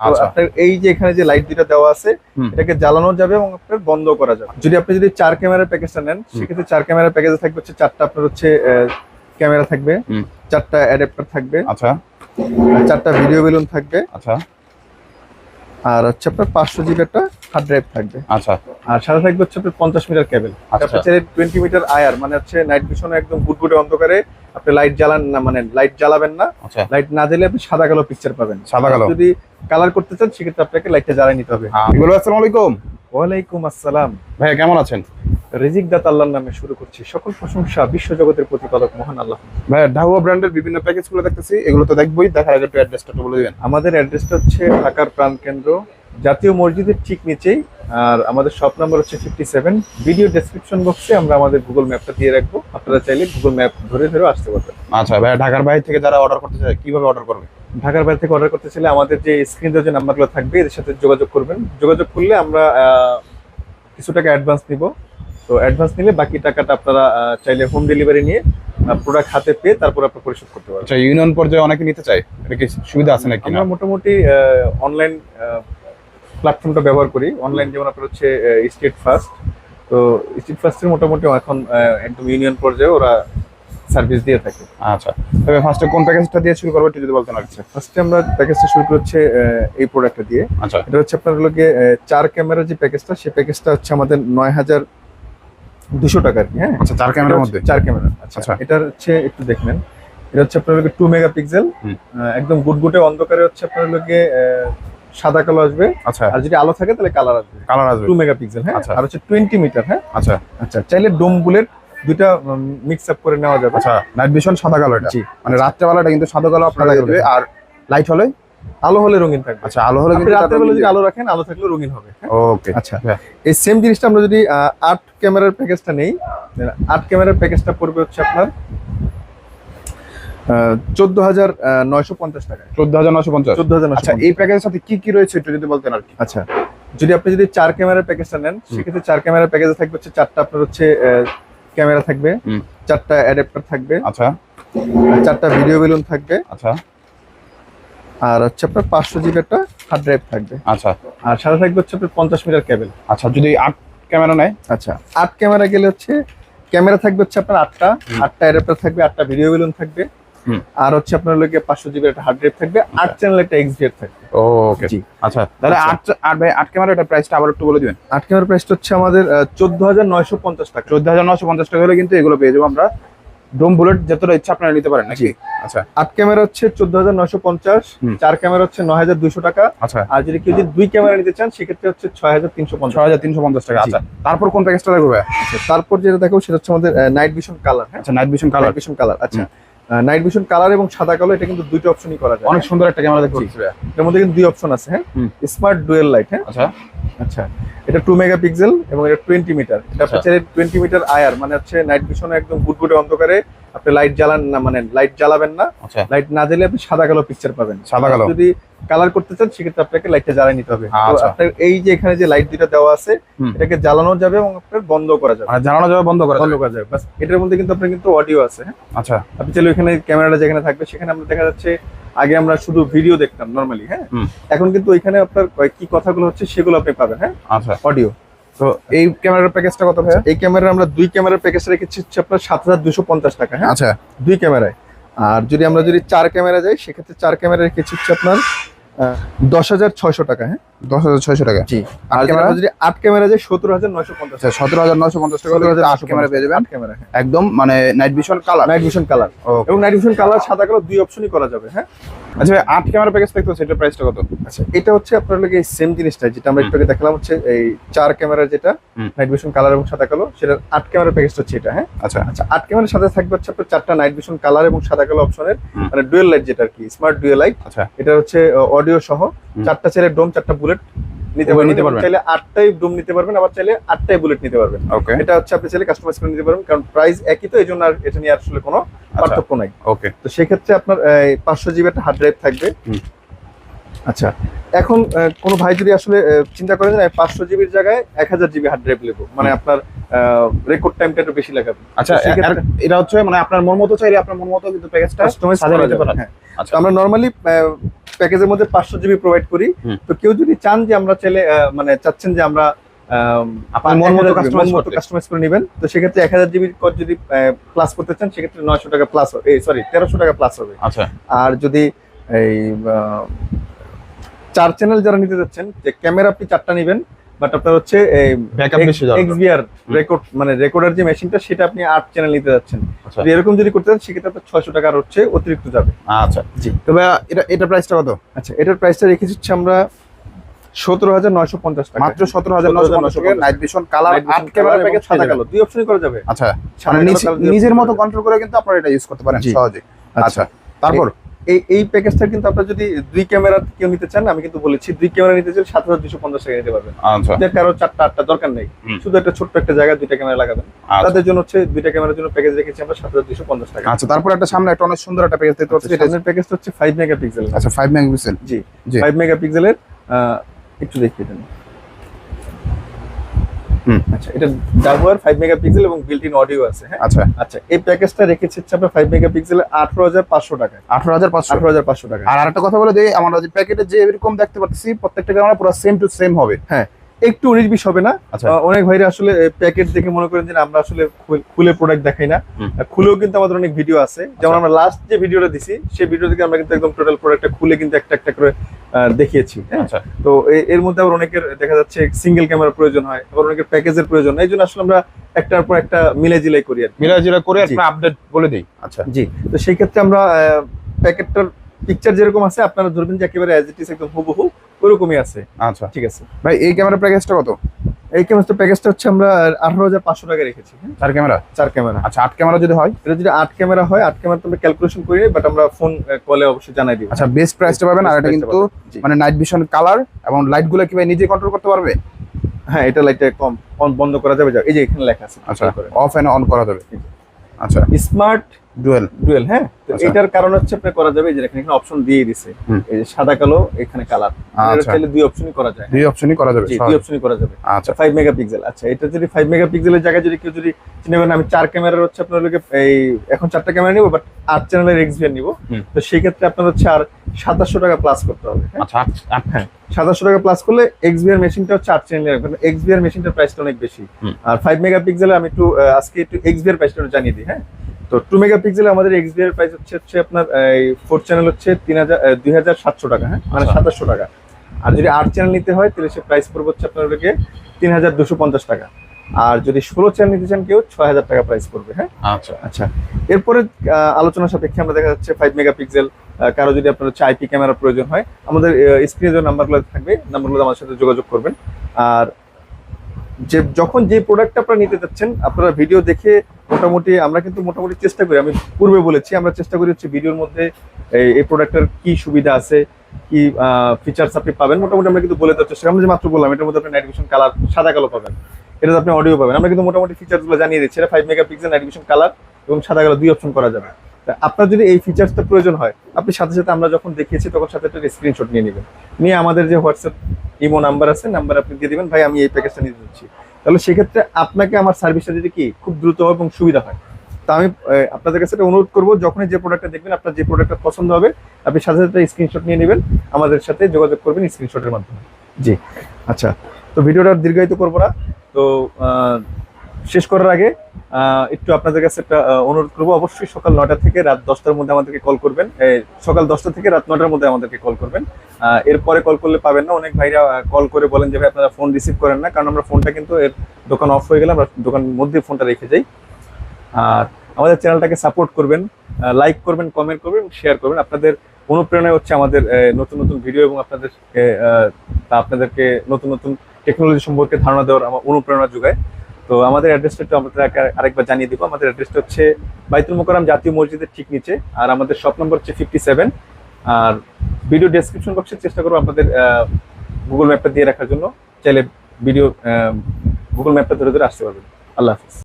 আচ্ছা। আপনার এই যে এখানে যে লাইট দুটা দেওয়া আছে। এটাকে জ্বালানো যাবে এবং আপনার বন্ধ করা যাবে। যদি আপনি যদি চার ক্যামেরার প্যাকেজটা নেন সেক্ষেত্রে চার ক্যামেরার প্যাকেজে থাকবে হচ্ছে চারটা আপনার হচ্ছে ক্যামেরা থাকবে চারটা অ্যাডাপ্টার থাকবে আচ্ছা। চারটা ভিডিও বেলুন থাকবে আচ্ছা। আর হচ্ছে আপনার পাঁচশো জিবি একটা হার্ড ড্রাইভ থাকবে। আচ্ছা। আর সাথে থাকবে হচ্ছে আপনার পঞ্চাশ মিটার কেবল আচ্ছা। টোয়েন্টি মিটার আয়ার মানে হচ্ছে নাইট ভিশনে একদম গুটগুটে অন্ধকারে আপনি লাইট জ্বালান না মানে লাইট জ্বালাবেন না। আচ্ছা। লাইট না জ্বালে আপনি সাদা কালো পিকচার পাবেন। সাদা কালো। যদি কালার করতে চান সেক্ষেত্রে আপনাকে লাইটটা জ্বালাই নিতে হবে। ইকবাল আসসালামু আলাইকুম। ওয়ালাইকুম আসসালাম। ভাইয়া কেমন আছেন? রিজিক দাত আল্লাহর নামে শুরু করছি। সকল প্রশংসা বিশ্ব জগতের প্রতিপালক মহান আল্লাহ। ভাইয়া ঢাহুয়া ব্র্যান্ডের বিভিন্ন প্যাকেজগুলো দেখতেছি। এগুলো তো দেখবোই দেখার আগে একটু অ্যাড্রেসটা বলে দিবেন। আমাদের অ্যাড্রেসটা হচ্ছে ঢাকার প্রাণকেন্দ্র জাতীয় মসজিদের ঠিক নিচেই আর আমাদের শপ নাম্বার হচ্ছে ফিফটি সেভেন ভিডিও ডেসক্রিপশন বক্সে আমরা আমাদের গুগল ম্যাপটা দিয়ে রাখব। আপনারা চাইলে গুগল ম্যাপ ধরে ধরে আসতে পারবেন। আচ্ছা ভাইয়া ঢাকার বাইরে থেকে যারা অর্ডার করতে চায় কীভাবে অর্ডার করবে? ঢাকার বাইরে থেকে অর্ডার করতে চাইলে আমাদের যে স্ক্রিনে যে নাম্বারগুলো থাকবে এদের সাথে যোগাযোগ করবেন। যোগাযোগ করলে আমরা কিছু টাকা অ্যাডভান্স নিব। তো অ্যাডভান্স নিলে বাকি টাকাটা আপনারা চাইলে হোম ডেলিভারি নিয়ে প্রোডাক্ট হাতে পেয়ে তারপর আপনারা পরিশোধ করতে পারবেন। আচ্ছা ইউনিয়ন পর্যায়ে অনেকে নিতে চায় এটা কি সুবিধা আছে নাকি না? আমরা মোটামুটি অনলাইন প্ল্যাটফর্মটা ব্যবহার করি। অনলাইন যেমন আপনার হচ্ছে স্টেট ফার্স্ট তো স্টেট ফার্স্টের মোটামুটি এখন একদম ইউনিয়ন পর্যায়ে ওরা সার্ভিস দিয়ে থাকে। আচ্ছা। তবে ফার্স্টে কোন প্যাকেজটা দিয়ে শুরু করব যদি বলতে কি। ফার্স্টে আমরা প্যাকেজটা শুরু করছে এই প্রোডাক্টটা দিয়ে। আচ্ছা। এটা হচ্ছে আপনার গিয়ে, চার ক্যামেরা যে প্যাকেজটা সেই প্যাকেজটা হচ্ছে আমাদের নয় হাজার দুশো টাকার হ্যাঁ? আচ্ছা চার ক্যামেরার মধ্যে? চার ক্যামেরা আচ্ছা। আচ্ছা। এটার হচ্ছে একটু দেখবেন। এটা হচ্ছে আপনার লোকে টু মেগাপিক্সেল। একদম গুটগুটে অন্ধকারে হচ্ছে আপনার লোকে সাদা কালো আসবে। আচ্ছা। আর যদি আলো থাকে তাহলে কালার আসবে। কালার আসবে। টু মেগাপিক্সেল হ্যাঁ? আচ্ছা। আর হচ্ছে টোয়েন্টি মিটার হ্যাঁ? আচ্ছা। আচ্ছা চাইলে ডোম বুলেট দুইটা মিক্স আপ করে নেওয়া যাবে। আচ্ছা নাইট ভিশন সাদা কালো এটা? জি। মানে রাত্রেবেলাটা কিন্তু সাদা কালো আপনারা। দেবে আর লাইট হলে? আলো হলে রঙিন থাকবে। আচ্ছা আলো হলে কিন্তু রাতের বেলা যদি আলো রাখেন আলো থাকলে রঙিন হবে? ওকে আচ্ছা। হ্যাঁ। এই সেম জিনিসটা আমরা যদি আট ক্যামেরার প্যাকেজটা নেই আট ক্যামেরার প্যাকেজটা পড়বে হচ্ছে আপনার চোদ্দ হাজার নয়শো পঞ্চাশ টাকা চোদ্দ হাজার নশো পঞ্চাশ। চোদ্দ হাজার আচ্ছা এই প্যাকেজের সাথে কি কি রয়েছে একটু যদি বলতেন আর কি? আচ্ছা যদি আপনি যদি চার ক্যামেরার প্যাকেজটা নেন সেক্ষেত্রে চার ক্যামেরার প্যাকেজে থাকবে হচ্ছে চারটা আপনার হচ্ছে ক্যামেরা থাকবে চারটা অ্যাডাপ্টার থাকবে আচ্ছা। চারটা ভিডিও বেলুন থাকবে আচ্ছা। আর হচ্ছে আপনার পাঁচশো জিবি একটা হার্ড ড্রাইভ থাকবে। আচ্ছা। আর সাথে থাকবে হচ্ছে আপনার পঞ্চাশ মিটার কেবল আচ্ছা যদি আট ক্যামেরা নেয়? আচ্ছা আট ক্যামেরা গেলে হচ্ছে ক্যামেরা থাকবে হচ্ছে আপনার আটটা আটটা অ্যাডাপ্টার থাকবে আটটা ভিডিও বেলুন থাকবে। আর হচ্ছে আপনার লোকে পাঁচশো জিবি একটা হার্ড ড্রাইভ থাকবে আট চ্যানেল একটা এক্স এক্সডিআর থাকবে। ওকে আচ্ছা তাহলে আচ্ছা। আট আট ভাই আট ক্যামেরা এটা প্রাইসটা আবার একটু বলে দিবেন। আট ক্যামেরা প্রাইসটা হচ্ছে আমাদের চোদ্দ হাজার নয়শো পঞ্চাশ টাকা। চোদ্দ হাজার নশো পঞ্চাশ টাকা হলে কিন্তু এগুলো পেয়ে যাব আমরা। ডোম বুলেট যতটা ইচ্ছা আপনারা নিতে পারেন নাকি? আচ্ছা। আট ক্যামেরা হচ্ছে চোদ্দ হাজার নয়শো পঞ্চাশ চার ক্যামেরা হচ্ছে নয় হাজার দুইশো টাকা। আচ্ছা। আর যদি কেউ যদি দুই ক্যামেরা নিতে চান সেক্ষেত্রে হচ্ছে ছয় হাজার তিনশো পঞ্চাশ হাজার তিনশো পঞ্চাশ টাকা আচ্ছা। তারপর কোন প্যাকেজটা দেখব? তারপর যেটা দেখো সেটা হচ্ছে আমাদের নাইট ভিশন কালার হ্যাঁ? আচ্ছা night vision colour vision colour আচ্ছা। নাইট ভিশন কালার এবং সাদা কালো এটা কিন্তু দুইটা অপশনই করা যায়। অনেক সুন্দর একটা ক্যামেরা দেখতে পাচ্ছি এর মধ্যে কিন্তু দুই অপশন আছে হ্যাঁ? স্মার্ট ডুয়েল লাইট হ্যাঁ? আচ্ছা। আচ্ছা এটা টু মেগাপিক্সেল এবং এটা টোয়েন্টি মিটার এটা। হচ্ছে টোয়েন্টি মিটার আয়ার মানে হচ্ছে নাইট ভিশনে একদম গুটগুটে অন্ধকারে আপনি লাইট জ্বালান না মানে লাইট জ্বালাবেন না। আচ্ছা। লাইট না জ্বালে আপনি সাদা কালো পিকচার পাবেন। সাদা কালো। যদি কালার করতে চান সেক্ষেত্রে আপনাকে লাইটটা জ্বালাই নিতে হবে। আচ্ছা। আপনার এই যে এখানে যে লাইট দুটা দেওয়া আছে এটাকে জ্বালানো যাবে এবং আপনার বন্ধ করা যাবে। মানে জানানো যাবে বন্ধ করা বন্ধ যাবে করা যাবে। বাস এটার মধ্যে কিন্তু আপনার কিন্তু অডিও আছে হ্যাঁ? আচ্ছা। আপনি চাইলে ওইখানে ক্যামেরাটা যেখানে থাকবে সেখানে আমরা দেখা যাচ্ছে আগে আমরা শুধু ভিডিও দেখতাম নর্মালি হ্যাঁ? এখন কিন্তু ওইখানে আপনার কি কথাগুলো হচ্ছে সেগুলো আপনি পাবেন হ্যাঁ? আচ্ছা। অডিও তো এই ক্যামেরার প্যাকেজটা কত ভাই এই ক্যামেরা আমরা দুই ক্যামেরার প্যাকেজ রেখেছি হচ্ছে আপনার সাত হাজার দুশো পঞ্চাশ টাকা হ্যাঁ? আচ্ছা। দুই ক্যামেরায়। আর যদি আমরা যদি চার ক্যামেরা যাই সেক্ষেত্রে চার ক্যামেরা রেখেছি হচ্ছে আপনার দশ হাজার ছয়শো টাকা হ্যাঁ? দশ হাজার ছয়শো টাকা। জি। আট আর ক্যামেরা? আমরা যদি আট ক্যামেরা যাই সত্তর হাজার নয়শো পঞ্চাশ সতেরো হাজার পঞ্চাশ টাকা আট ক্যামেরা পেয়ে যাবেন। ক্যামেরা একদম মানে night vision colour night vision colour এবং নাইট ভিশন কালার সাদা কালো দুই অপশনই করা যাবে হ্যাঁ? আচ্ছা আট ক্যামেরা প্যাকেজ দেখতে সেটার প্রাইসটা কত? আচ্ছা এটা হচ্ছে আপনার লোক সেম জিনিসটা যেটা আমরা একটু আগে হচ্ছে এই চার ক্যামেরা যেটা নাইট ভিশন কালার এবং সাদা কালো সেটা আট ক্যামেরা প্যাকেজটা হচ্ছে এটা হ্যাঁ? আচ্ছা। আচ্ছা আট ক্যামেরার সাথে থাকবে হচ্ছে আপনার চারটা নাইট ভিশন কালার এবং সাদা কালো অপশনের। মানে ডুয়েল লাইট যেটা আর কি স্মার্ট ডুয়েল লাইট আচ্ছা। এটা হচ্ছে অডিও সহ চারটা চাইলে ডোম চারটা বুলেট নিতে পারবেন। নিতে পারবেন। চাইলে আটটাই ডোম নিতে পারবেন আবার চাইলে আটটাই বুলেট নিতে পারবেন। ওকে এটা হচ্ছে আপনি চাইলে কাস্টমাইজ করে নিতে পারবেন কারণ প্রাইস একই তো এই জন্য আর এটা নিয়ে আসলে কোনো আচ্ছা। পার্থক্য নাই। ওকে তো সেক্ষেত্রে আপনার পাঁচশো জিবি একটা হার্ড ড্রাইভ থাকবে। আচ্ছা এখন কোনো ভাই যদি আসলে চিন্তা করেন পাঁচশো জিবির জায়গায় এক হাজার জিবি হার্ড ড্রাইভ নেব মানে আপনার রেকর্ড টাইমটা একটু বেশি লাগাবে আচ্ছা এটা হচ্ছে মানে আপনার মন মতো চাইলে আপনার মন মতো কিন্তু প্যাকেজটা কাস্টমাইজ করা যাবে পারেন। হ্যাঁ। আচ্ছা। আমরা নর্মালি প্যাকেজের মধ্যে পাঁচশো জিবি প্রোভাইড করি। তো কেউ যদি চান যে আমরা চাইলে মানে চাচ্ছেন যে আমরা আম, আপনার মন মতো। কাস্টমাইজ করে নেবেন। তো সেক্ষেত্রে এক হাজার জিবি যদি প্লাস করতে চান সেক্ষেত্রে নয়শো টাকা প্লাস হবে। সরি তেরোশো টাকা প্লাস হবে। আচ্ছা। আর যদি এই চার চ্যানেল যারা নিতে যাচ্ছেন যে ক্যামেরা আপনি চারটা নেবেন বাট আপনার হচ্ছে এই বেশি এক্সবিআর রেকর্ড মানে রেকর্ডার যে মেশিনটা সেটা আপনি আট চ্যানেল নিতে যাচ্ছেন। আচ্ছা। এরকম যদি করতে চান সেক্ষেত্রে আপনার ছয়শো টাকার হচ্ছে অতিরিক্ত যাবে। আচ্ছা। জি। তবে এটা এটা প্রাইসটা কত? আচ্ছা এটার প্রাইসটা রেখে দিচ্ছি আমরা সতেরো হাজার নয়শো পঞ্চাশ টাকা। মাত্র সতেরো হাজার নশো পঞ্চাশ টাকা। 17,950 নাইট ভিশন কালার Light আট ক্যামেরা প্যাকেজ সাদা কালো দুই অপশনই করা যাবে। আচ্ছা মানে নিজের মতো কন্ট্রোল করে কিন্তু আপনারা এটা ইউজ করতে পারেন সহজে আচ্ছা। তারপর? এই এই প্যাকেজটা কিন্তু আপনার যদি দুই ক্যামেরা কেউ নিতে চান আমি কিন্তু বলেছি দুই ক্যামেরা নিতে চান সাত হাজার দুশো পঞ্চাশ টাকা নিতে পারবেন। আচ্ছা। কারও চারটা আটটা দরকার নেই। শুধু একটা ছোট্ট একটা জায়গায় দুইটা ক্যামেরা লাগাবেন। আচ্ছা। তাদের জন্য হচ্ছে দুইটা ক্যামেরার জন্য প্যাকেজ রেখেছি আমরা সাত হাজার দুশো পঞ্চাশ টাকা। আচ্ছা তারপর একটা সামনে একটা অনেক সুন্দর একটা প্যাকেজ দেখতে পাচ্ছি এটা সামনের প্যাকেজটা হচ্ছে ফাইভ মেগাপিক্সেল আচ্ছা ফাইভ মেগাপিক্সেল জি। ফাইভ মেগাপিক্সেলের একটু দেখিয়ে দেন। আচ্ছা এটা ডাবুয়ার ফাইভ মেগাপিক্সেল এবং বিল্ট ইন অডিও আছে হ্যাঁ? আচ্ছা। আচ্ছা এই প্যাকেজটা রেখেছি হচ্ছে আপনার ফাইভ মেগাপিক্সেল আঠারো হাজার পাঁচশো টাকা আঠারো হাজার পাঁচশো। আঠারো হাজার পাঁচশো টাকা আর আরেকটা কথা বলে দিই আমরা যে প্যাকেটে যে এরকম দেখতে পাচ্ছি প্রত্যেকটা ক্যামেরা পুরো সেম টু সেম হবে। একটু উনিশ বিশ হবে না। আচ্ছা। অনেক ভাইরা আসলে প্যাকেট দেখে মনে করেন যে আমরা আসলে খুলে প্রোডাক্ট দেখাই না। খুলেও কিন্তু আমাদের অনেক ভিডিও আছে। যেমন আমরা লাস্ট যে ভিডিওটা দিছি সেই ভিডিও থেকে আমরা কিন্তু একদম টোটাল প্রোডাক্টটা খুলে কিন্তু একটা একটা করে দেখিয়েছি হ্যাঁ? আচ্ছা। তো এর মধ্যে আবার অনেকের দেখা যাচ্ছে সিঙ্গেল ক্যামেরা প্রয়োজন হয় আবার অনেকের প্যাকেজের প্রয়োজন হয়। এই জন্য আসলে আমরা একটার পর একটা মিলে জিলাই করি আর। মিলা জিলা করে। আপডেট বলে দিই। আচ্ছা। জি। তো সেই ক্ষেত্রে আমরা প্যাকেটটার পিকচার যেরকম আছে আপনারা ধরবেন যে একেবারে অ্যাজ ইট ইস একদম হুবহু। ওরকমই আছে। আচ্ছা। ঠিক আছে। ভাই এই ক্যামেরা প্যাকেজটা কত? এই ক্যামেরা প্যাকেজটা হচ্ছে আমরা আঠারো হাজার পাঁচশো টাকা রেখেছি হ্যাঁ? চার ক্যামেরা চার ক্যামেরা আচ্ছা আট ক্যামেরা যদি হয়? এটা যদি আট ক্যামেরা হয় আট ক্যামেরা তো আমরা ক্যালকুলেশন করি বাট আমরা ফোন কলে অবশ্যই জানাই দিব। আচ্ছা বেস্ট প্রাইসটা পাবেন আর এটা কিন্তু মানে নাইট ভিশন কালার এবং লাইটগুলো কি ভাই নিজে কন্ট্রোল করতে পারবে? হ্যাঁ এটা লাইটটা কম on বন্ধ করা যাবে। এই যে এখানে লেখা আছে। আচ্ছা অফ এন্ড অন করা যাবে। আচ্ছা। Smart dual. ডুয়েল হ্যাঁ? তো আচ্ছা। এটার কারণ হচ্ছে আপনি করা যাবে যে এখানে অপশন দিয়ে দিছে। এই যে সাদা কালো এখানে কালার আচ্ছা। চাইলে দুই অপশনই করা যায়। দুই অপশনই করা যাবে দুই। অপশনই করা যাবে। আচ্ছা। 5 মেগাপিক্সেল আচ্ছা এটা যদি ফাইভ মেগাপিক্সেলের জায়গায় যদি কেউ যদি করেন আমি চার ক্যামেরার হচ্ছে আপনার এই এখন চারটা ক্যামেরা নিব বাট আট চ্যানেলের এক্সভিআর নিব। তো সেই ক্ষেত্রে আপনার হচ্ছে আর সাতাশশো টাকা প্লাস করতে হবে হ্যাঁ? আচ্ছা হ্যাঁ সাতাশশো টাকা প্লাস করলে এক্সবিআর মেশিনটা হচ্ছে আট রাখবেন। এক্সবিআর মেশিনটার প্রাইসটা অনেক বেশি। আর ফাইভ মেগাপিক্সেলে আমি একটু আজকে একটু এক্সবিআর প্রাইসটা জানিয়ে দিই হ্যাঁ? তো টু মেগাপিক্সেলে আমাদের এক্সবিআর প্রাইস হচ্ছে হচ্ছে আপনার ফোর চ্যানেল হচ্ছে তিন হাজার দুই হাজার সাতশো টাকা হ্যাঁ? মানে আচ্ছা। সাতাশশো টাকা। আর যদি আট চ্যানেল নিতে হয় তাহলে সে প্রাইস পড়বে হচ্ছে আপনার লোকে তিন হাজার দুশো পঞ্চাশ টাকা। আর যদি ষোলো চ্যানেল নিতে চান কেউ ছয় হাজার টাকা প্রাইস পড়বে হ্যাঁ? আচ্ছা। আচ্ছা। এরপরে আহ, আলোচনা সাপেক্ষে আমরা দেখা যাচ্ছে ফাইভ মেগাপিক্সেল কারও যদি আপনার হচ্ছে আইপি ক্যামেরা প্রয়োজন হয় আমাদের স্ক্রিনে যে নাম্বারগুলো থাকবে নাম্বারগুলো আমাদের সাথে যোগাযোগ করবেন। আর যে যখন যে প্রোডাক্টটা আপনারা নিতে চাচ্ছেন আপনারা ভিডিও দেখে মোটামুটি আমরা কিন্তু মোটামুটি চেষ্টা করি আমি পূর্বে বলেছি আমরা চেষ্টা করি হচ্ছে ভিডিওর মধ্যে এই- প্রোডাক্টের কি সুবিধা আছে কি ফিচার্স আপনি পাবেন। মোটামুটি আমরা কিন্তু বলে দেওয়ার চেষ্টা। আমরা যে মাত্র বললাম এটার মধ্যে আপনি নাইট ভিশন কালার সাদা কালো পাবেন। এটাতে আপনি অডিও পাবেন। আমরা কিন্তু মোটামুটি ফিচার্সগুলো জানিয়ে দিচ্ছি। এটা ফাইভ মেগাপিক্সেল ভিশন কালার এবং সাদা কালার দুই অপশন করা যাবে। আপনার যদি এই ফিচার্সটা প্রয়োজন হয়, আপনি সাথে সাথে আমরা যখন দেখিয়েছি, তখন সাথে একটা স্ক্রিনশট নিয়ে নেবেন। নিয়ে আমাদের যে হোয়াটসঅ্যাপ ইমো নাম্বার আছে নাম্বার আপনি দিয়ে দিবেন, ভাই, আমি এই প্যাকেজটা নিতে চাচ্ছি তাহলে সেক্ষেত্রে আপনাকে আমার সার্ভিসটা যদি কি, খুব দ্রুত এবং সুবিধা হয়। তা আমি আপনাদের কাছে একটা অনুরোধ করব, যখনই যে প্রোডাক্টটা দেখবেন, আপনার যে প্রোডাক্টটা পছন্দ হবে, আপনি সাথে সাথে স্ক্রিনশট নিয়ে নেবেন। আমাদের সাথে যোগাযোগ করবেন স্ক্রিনশটের মাধ্যমে। জি। আচ্ছা তো ভিডিওটা দীর্ঘায়িত করব না। তো শেষ করার আগে একটু আপনাদের কাছে একটা অনুরোধ করব। অবশ্যই সকাল নটা থেকে রাত দশটার মধ্যে আমাদেরকে কল করবেন। সকাল দশটা থেকে রাত নটার মধ্যে আমাদেরকে কল করবেন। এরপরে কল করলে পাবেন না। অনেক ভাইরা কল করে বলেন যে, ভাই, আপনারা ফোন রিসিভ করেন না। কারণ আমরা ফোনটা কিন্তু এর দোকান অফ হয়ে গেলে আমরা দোকানের মধ্যে ফোনটা রেখে যাই। আর আমাদের চ্যানেলটাকে সাপোর্ট করবেন লাইক করবেন, কমেন্ট করবেন, শেয়ার করবেন। আপনাদের অনুপ্রেরণা হচ্ছে আমাদের নতুন নতুন ভিডিও এবং আপনাদের আপনাদেরকে নতুন নতুন টেকনোলজি সম্পর্কে ধারণা দেওয়ার আমার অনুপ্রেরণা যোগায়। তো আমাদের অ্যাড্রেসটা একটু আরেক- আরেকবার জানিয়ে দিব। আমাদের অ্যাড্রেসটা হচ্ছে বাইতুল মোকারাম জাতীয় মসজিদের ঠিক নিচে। আর আমাদের শপ নম্বর হচ্ছে ফিফটি সেভেন আর ভিডিও ডেসক্রিপশন বক্সে চেষ্টা করব আপনাদের গুগল ম্যাপটা দিয়ে রাখার জন্য। চাইলে ভিডিও গুগল ম্যাপটা ধরে ধরে আসতে পারবেন। আল্লাহ হাফিজ।